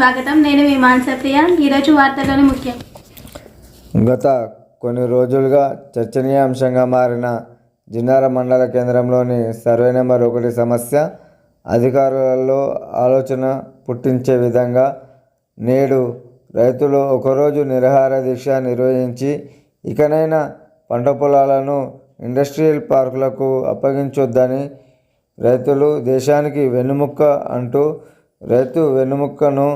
స్వాగతం. నేను మీ మాన్సప్రియ ఈరోజు ముఖ్యం. గత కొన్ని రోజులుగా చర్చనీయాంశంగా మారిన జిన్నార మండల కేంద్రంలోని సర్వే నెంబర్ ఒకటి సమస్య అధికారులలో ఆలోచన పుట్టించే విధంగా నేడు రైతులు ఒకరోజు నిరాహార దీక్ష నిర్వహించి ఇకనైనా పంట పొలాలను ఇండస్ట్రియల్ పార్కులకు అప్పగించొద్దని రైతులు దేశానికి వెన్నుముక్క అంటూ రైతు వెన్నుముక్కను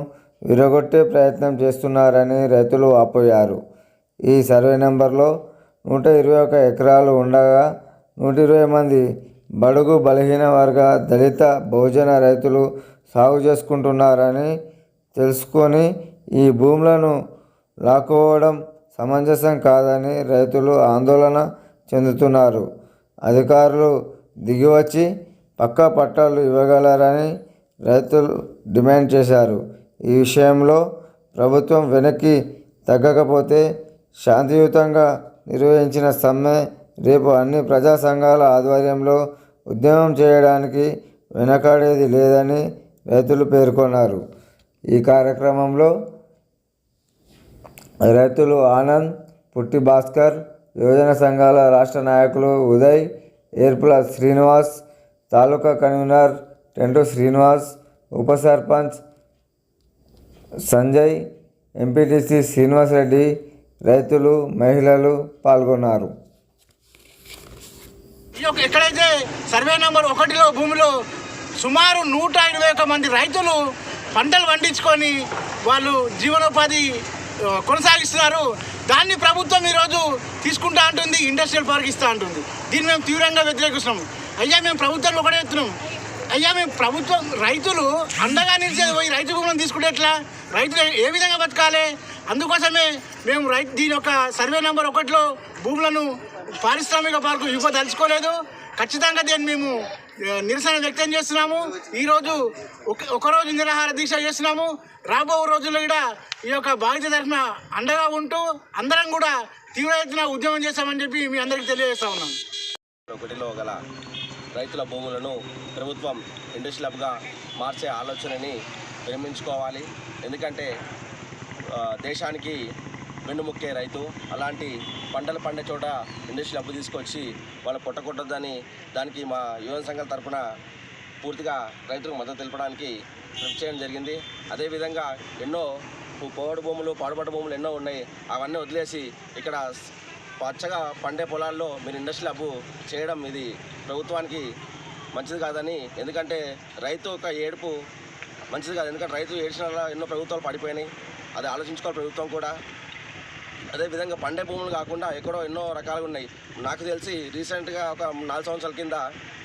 విరగొట్టే ప్రయత్నం చేస్తున్నారని రైతులు ఆపోయారు. ఈ సర్వే నెంబర్లో నూట ఇరవై ఒక ఎకరాలు ఉండగా నూట ఇరవై మంది బడుగు బలహీన వర్గ దళిత బహుజన రైతులు సాగు చేసుకుంటున్నారని తెలుసుకొని ఈ భూములను లాక్కోవడం సమంజసం కాదని రైతులు ఆందోళన చెందుతున్నారు. అధికారులు దిగివచ్చి పక్కా పట్టాలు ఇవ్వగలరని రైతులు డిమాండ్ చేశారు. ఈ విషయంలో ప్రభుత్వం వెనక్కి తగ్గకపోతే శాంతియుతంగా నిర్వహించిన సమ్మె రేపు అన్ని ప్రజా సంఘాల ఆధ్వర్యంలో ఉద్యమం చేయడానికి వెనకాడేది లేదని రైతులు పేర్కొన్నారు. ఈ కార్యక్రమంలో రైతులు ఆనంద్ పుట్టి భాస్కర్ యువజన సంఘాల రాష్ట్ర నాయకులు ఉదయ్ ఏర్పుల శ్రీనివాస్ తాలూకా కన్వీనర్ టెంటు శ్రీనివాస్ ఉప సర్పంచ్ సంజయ్ ఎంపీటీసీ శ్రీనివాస్ రెడ్డి రైతులు మహిళలు పాల్గొన్నారు. ఈ యొక్క ఎక్కడైతే సర్వే నెంబర్ ఒకటిలో భూమిలో సుమారు నూట ఇరవై ఒక్క మంది రైతులు పంటలు పండించుకొని వాళ్ళు జీవనోపాధి కొనసాగిస్తున్నారు. దాన్ని ప్రభుత్వం ఈరోజు తీసుకుంటా అంటుంది ఇండస్ట్రియల్ పార్క్ ఇస్తా అంటుంది. దీన్ని మేము తీవ్రంగా వ్యతిరేకిస్తున్నాము. అయ్యా మేము ప్రభుత్వం ఒకటే ఎత్తున్నాం అయ్యా మేము ప్రభుత్వం రైతులు అండగా నిలిచేది పోయి రైతు భూములను తీసుకుంటే ఎట్లా? రైతులు ఏ విధంగా బతకాలి? అందుకోసమే మేము రైతు దీని యొక్క సర్వే నెంబర్ ఒకటిలో భూములను పారిశ్రామిక పార్కు ఇవ్వదలుచుకోలేదు ఖచ్చితంగా దీన్ని మేము నిరసన వ్యక్తం చేస్తున్నాము. ఈరోజు ఒక ఒకరోజు నిరాహార దీక్ష చేస్తున్నాము. రాబో రోజుల్లో కూడా ఈ యొక్క బాధిత తరఫున అండగా ఉంటూ అందరం కూడా తీవ్ర ఎత్తున ఉద్యమం చేస్తామని చెప్పి మీ అందరికీ తెలియజేస్తా ఉన్నాం. ఒకటిలో గల రైతుల భూములను ప్రభుత్వం ఇండస్ట్రీ హబ్గా మార్చే ఆలోచనని విరమించుకోవాలి. ఎందుకంటే దేశానికి వెన్నుముక్కే రైతు. అలాంటి పంటలు పండే చోట ఇండస్ట్రీ అప్పు తీసుకొచ్చి వాళ్ళు పొట్టకొట్టొద్దని దానికి మా యువన సంఘాల తరఫున పూర్తిగా రైతులకు మద్దతు తెలపడానికి కృషి చేయడం జరిగింది. అదేవిధంగా ఎన్నో పు- పోవడు భూములు పాడుబడ్డ భూములు ఎన్నో ఉన్నాయి. అవన్నీ వదిలేసి ఇక్కడ పచ్చగా పండే పొలాల్లో మీరు ఇండస్ట్రీ హబ్ చేయడం ఇది ప్రభుత్వానికి మంచిది కాదని ఎందుకంటే రైతు ఒక ఏడుపు మంచిది కాదు. ఎందుకంటే రైతు ఏడ్చిన ఎన్నో ప్రభుత్వాలు పడిపోయినాయి. అది ఆలోచించుకోవాలి ప్రభుత్వం కూడా. అదేవిధంగా పండే భూములు కాకుండా ఎక్కడో ఎన్నో రకాలుగా ఉన్నాయి. నాకు తెలిసి రీసెంట్గా ఒక నాలుగు సంవత్సరాల కింద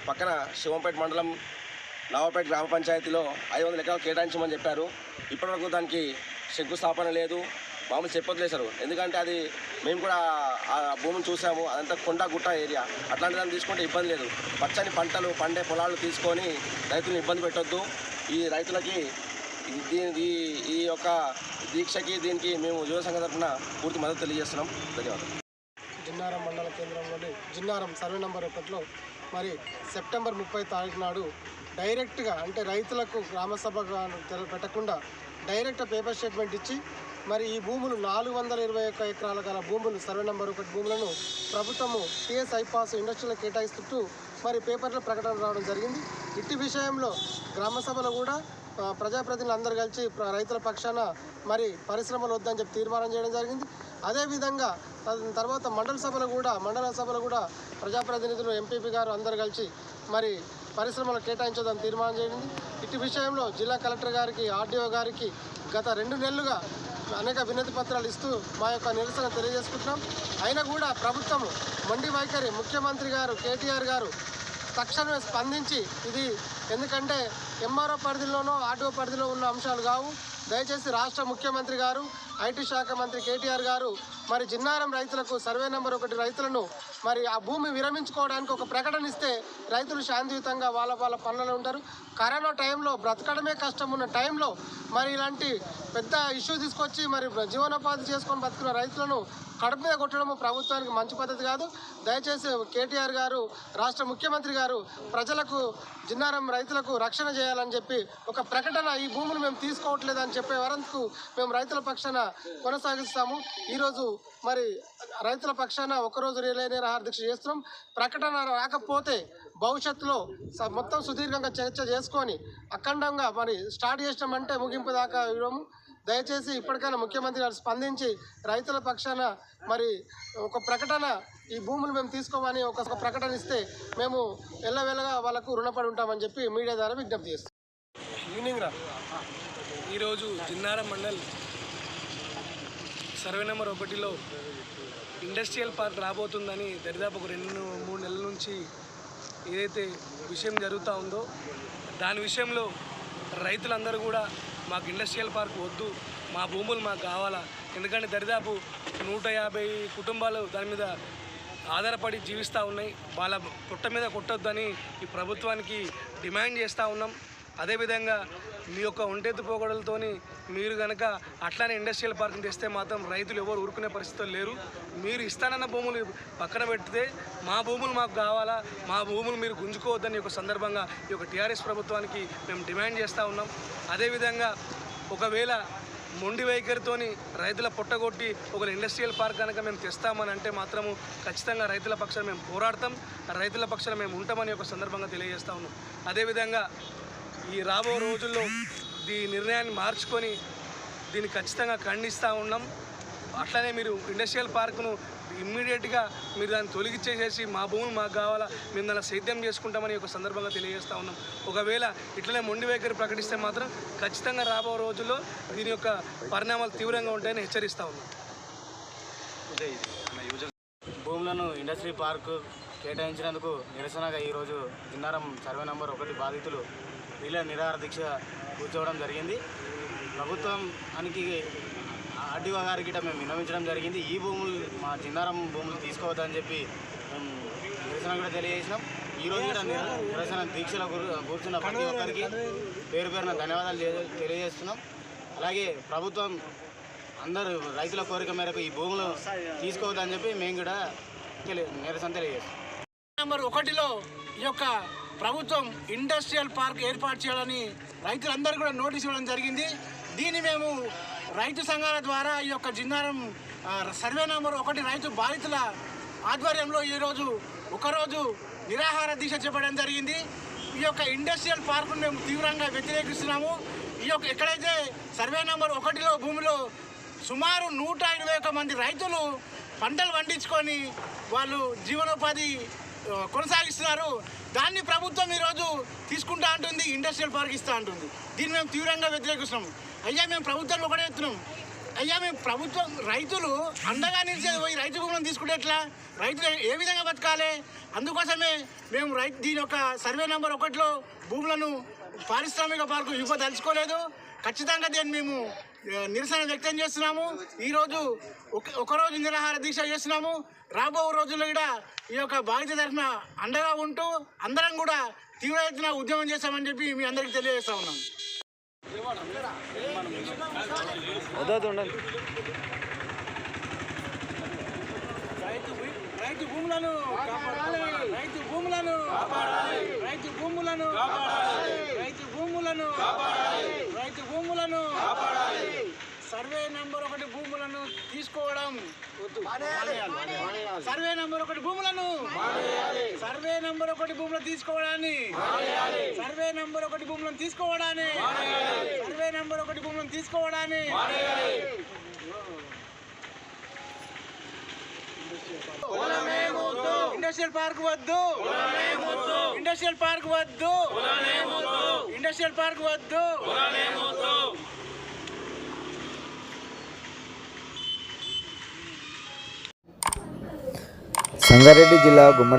పక్కన శివంపేట మండలం నవాపేట గ్రామ పంచాయతీలో ఐదు వందల ఎకరాలు కేటాయించమని చెప్పారు. ఇప్పటివరకు దానికి శంకుస్థాపన లేదు. మామూలు చెప్పొదిలేశారు ఎందుకంటే అది మేము కూడా ఆ భూమిని చూసాము. అదంతా కొండ గుట్ట ఏరియా. అట్లాంటి దాన్ని తీసుకుంటే ఇబ్బంది లేదు. పచ్చని పంటలు పండే పొలాలు తీసుకొని రైతులను ఇబ్బంది పెట్టొద్దు. ఈ రైతులకి దీని ఈ- ఈ యొక్క దీక్షకి దీనికి మేము యువ సంఘ తరఫున పూర్తి మద్దతు తెలియజేస్తున్నాం. ధన్యవాదాలు. జిన్నారం మండల కేంద్రంలోని జిన్నారం సర్వే నెంబర్ ఒకటిలో మరి సెప్టెంబర్ ముప్పై తారీఖు నాడు డైరెక్ట్గా అంటే రైతులకు గ్రామసభ పెట్టకుండా డైరెక్ట్ పేపర్ స్టేట్మెంట్ ఇచ్చి మరి ఈ భూములు నాలుగు వందల ఇరవై ఒక్క ఎకరాల గల భూములు సర్వే నెంబర్ ఒకటి భూములను ప్రభుత్వము టీఎస్ ఐపాస్ ఇండస్ట్రీలకు కేటాయిస్తూ మరి పేపర్ల ప్రకటన రావడం జరిగింది. ఇట్టి విషయంలో గ్రామ సభలో కూడా ప్రజాప్రతినిధులు అందరు కలిసి రైతుల పక్షాన మరి పరిశ్రమలు వద్దని చెప్పి తీర్మానం చేయడం జరిగింది. అదేవిధంగా తర్వాత మండల సభలో కూడా మండల సభలో కూడా ప్రజాప్రతినిధులు ఎంపీపీ గారు అందరు కలిసి మరి పరిశ్రమలు కేటాయించదని తీర్మానం చేయండి ఇటు విషయంలో జిల్లా కలెక్టర్ గారికి ఆర్డీఓ గారికి గత రెండు నెలలుగా అనేక వినతి పత్రాలు ఇస్తూ మా యొక్క నిరసన తెలియజేసుకుంటున్నాం. అయినా కూడా ప్రభుత్వం మొండి వైఖరి ముఖ్యమంత్రి గారు కేటీఆర్ గారు తక్షణమే స్పందించి ఇది ఎందుకంటే ఎంఆర్ఓ పరిధిలోనో ఆర్టీఓ పరిధిలో ఉన్న అంశాలు కావు. దయచేసి రాష్ట్ర ముఖ్యమంత్రి గారు ఐటీ శాఖ మంత్రి కేటీఆర్ గారు మరి జిన్నారం రైతులకు సర్వే నెంబర్ ఒకటి రైతులను మరి ఆ భూమి విరమించుకోవడానికి ఒక ప్రకటన ఇస్తే రైతులు శాంతియుతంగా వాళ్ళ వాళ్ళ పనులలో ఉంటారు. కరోనా టైంలో బ్రతకడమే కష్టం ఉన్న టైంలో మరి ఇలాంటి పెద్ద ఇష్యూ తీసుకొచ్చి మరి జీవనోపాధి చేసుకొని బతుకున్న రైతులను కడుపు మీద కొట్టడము ప్రభుత్వానికి మంచి పద్ధతి కాదు. దయచేసి కేటీఆర్ గారు రాష్ట్ర ముఖ్యమంత్రి గారు ప్రజలకు జిన్నారం రైతులకు రక్షణ చేయాలని చెప్పి ఒక ప్రకటన ఈ భూములు మేము తీసుకోవట్లేదని చెప్పే వరకు మేము రైతుల పక్షాన కొనసాగిస్తాము. ఈరోజు మరి రైతుల పక్షాన ఒకరోజు రిలే నిరాహార దీక్ష చేస్తున్నాం. ప్రకటన రాకపోతే భవిష్యత్తులో స- మొత్తం సుదీర్ఘంగా చర్చ చేసుకొని అఖండంగా మరి స్టార్ట్ చేసినామంటే ముగింపు దాకా ఇవ్వము దయచేసి ఇప్పటికైనా ముఖ్యమంత్రి గారు స్పందించి రైతుల పక్షాన మరి ఒక ప్రకటన ఈ భూములు మేము తీసుకోమని ఒక ఒక ప్రకటన ఇస్తే మేము ఎల్లవెల్లగా వాళ్ళకు రుణపడి ఉంటామని చెప్పి మీడియా ద్వారా విజ్ఞప్తి చేస్తాం ఈవినింగ్ రా. ఈరోజు జిన్నారం మండల్ సర్వే నెంబర్ ఒకటిలో ఇండస్ట్రియల్ పార్క్ రాబోతుందని దరిదాపు ఒక రెండు మూడు నెలల నుంచి ఏదైతే విషయం జరుగుతూ ఉందో దాని విషయంలో రైతులందరూ కూడా మాకు ఇండస్ట్రియల్ పార్క్ వద్దు మా భూములు మాకు కావాలా? ఎందుకంటే దరిదాపు నూట యాభై కుటుంబాలు దాని మీద ఆధారపడి జీవిస్తూ ఉన్నాయి. వాళ్ళ పుట్ట మీద కొట్టొద్దని ఈ ప్రభుత్వానికి డిమాండ్ చేస్తూ ఉన్నాం. అదేవిధంగా మీ యొక్క ఒంటెత్తు పోగడలతోని మీరు కనుక అట్లానే ఇండస్ట్రియల్ పార్కింగ్ తెస్తే మాత్రం రైతులు ఎవరు ఊరుకునే పరిస్థితులు లేరు. మీరు ఇస్తానన్న భూములు పక్కన పెడితే మా భూములు మాకు కావాలా? మా భూములు మీరు గుంజుకోవద్దని ఒక సందర్భంగా ఈ యొక్క టీఆర్ఎస్ ప్రభుత్వానికి మేము డిమాండ్ చేస్తూ ఉన్నాం. అదేవిధంగా ఒకవేళ మొండి వైఖరితోని రైతుల పొట్టగొట్టి ఒక ఇండస్ట్రియల్ పార్క్ కనుక మేము తెస్తామని అంటే మాత్రము ఖచ్చితంగా రైతుల పక్షాన మేము పోరాడతాం. రైతుల పక్షాన మేము ఉంటామని ఒక సందర్భంగా తెలియజేస్తా ఉన్నాం. అదేవిధంగా ఈ రాబో రోజుల్లో ఈ నిర్ణయాన్ని మార్చుకొని దీన్ని ఖచ్చితంగా ఖండిస్తూ ఉన్నాం. అట్లనే మీరు ఇండస్ట్రియల్ పార్కును ఇమ్మీడియట్గా మీరు దాన్ని తొలగిచ్చేసేసి మా భూములు మాకు కావాలా మేము దాన్ని సేద్యం చేసుకుంటామని ఒక సందర్భంగా తెలియజేస్తా ఉన్నాం. ఒకవేళ ఇట్లనే మొండి వైఖరి ప్రకటిస్తే మాత్రం ఖచ్చితంగా రాబో రోజుల్లో దీని యొక్క పరిణామాలు తీవ్రంగా ఉంటాయని హెచ్చరిస్తా ఉన్నాం. భూములను ఇండస్ట్రీ పార్కు కేటాయించినందుకు నిరసనగా ఈరోజు జిన్నారం సర్వే నంబర్ ఒకటి బాధితులు వీళ్ళ నిరాహార దీక్ష కూర్చోవడం జరిగింది. ప్రభుత్వానికి ఆర్డీఓ గారికి గిట్ట మేము విన్నవించడం జరిగింది. ఈ భూములు మా చిన్నారం భూములు తీసుకోవద్దని చెప్పి మేము నిరసన కూడా తెలియజేసినాం. ఈరోజు కూడా నిరసన దీక్షలో కూర్చున్న ప్రతి ఒక్కరికి పేరు పేరున ధన్యవాదాలు తెలియజేస్తున్నాం. అలాగే ప్రభుత్వం అందరూ రైతుల కోరిక మేరకు ఈ భూములు తీసుకోవద్దని చెప్పి మేము కూడా తెలియ నిరసన తెలియజేస్తాం నెంబర్ ఒకటిలో ఈ యొక్క ప్రభుత్వం ఇండస్ట్రియల్ పార్క్ ఏర్పాటు చేయాలని రైతులందరూ కూడా నోటీస్ ఇవ్వడం జరిగింది. దీన్ని మేము రైతు సంఘాల ద్వారా ఈ యొక్క జిన్నారం సర్వే నెంబర్ ఒకటి రైతు బాధితుల ఆధ్వర్యంలో ఈరోజు ఒకరోజు నిరాహార దీక్ష చేపట్టడం జరిగింది. ఈ యొక్క ఇండస్ట్రియల్ పార్కును మేము తీవ్రంగా వ్యతిరేకిస్తున్నాము. ఈ యొక్క ఎక్కడైతే సర్వే నెంబర్ ఒకటిలో భూమిలో సుమారు నూట ఇరవై ఒక్క మంది రైతులు పంటలు పండించుకొని వాళ్ళు జీవనోపాధి కొనసాగిస్తున్నారు. దాన్ని ప్రభుత్వం ఈరోజు తీసుకుంటా అంటుంది ఇండస్ట్రియల్ పార్క్ ఇస్తా అంటుంది. దీన్ని మేము తీవ్రంగా వ్యతిరేకిస్తున్నాము అయ్యా మేము ప్రభుత్వం ఒకటే ఎత్తున్నాం అయ్యా మేము ప్రభుత్వం రైతులు అండగా నిలిచేది పోయి రైతు భూములను తీసుకుంటే ఎట్లా? రైతులు ఏ విధంగా బతకాలి? అందుకోసమే మేము రైతు దీని యొక్క సర్వే నెంబర్ ఒకటిలో భూములను పారిశ్రామిక పార్కు ఇవ్వదలుచుకోలేదు ఖచ్చితంగా దీన్ని మేము నిరసన వ్యక్తం చేస్తున్నాము. ఈరోజు ఒక ఒకరోజు నిరాహార దీక్ష చేస్తున్నాము. రాబో రోజుల్లో కూడా ఈ యొక్క బాధిత తరఫున అండగా ఉంటూ అందరం కూడా తీవ్ర ఎత్తున ఉద్యమం చేస్తామని చెప్పి మీ అందరికీ తెలియజేస్తా ఉన్నాం. రైతు భూములను రైతు భూములను రైతు భూములను రైతు భూములను రైతు భూములను సర్వే నంబర్ ఒకటి భూములను తీసుకోవడం. సర్వే నంబర్ ఒకటి భూములను సర్వే నంబర్ ఒకటి భూములు తీసుకోవడాన్ని సర్వే నంబర్ ఒకటి భూములను తీసుకోవడాన్ని సర్వే నంబర్ ఒకటి భూములను తీసుకోవడాన్ని ఇండస్ట్రియల్ పార్క్ వద్దు. ఇండస్ట్రియల్ పార్క్ వద్దు. ఇండస్ట్రియల్ పార్క్ వద్దు. సంగారెడ్డి జిల్లా గుమ్మడి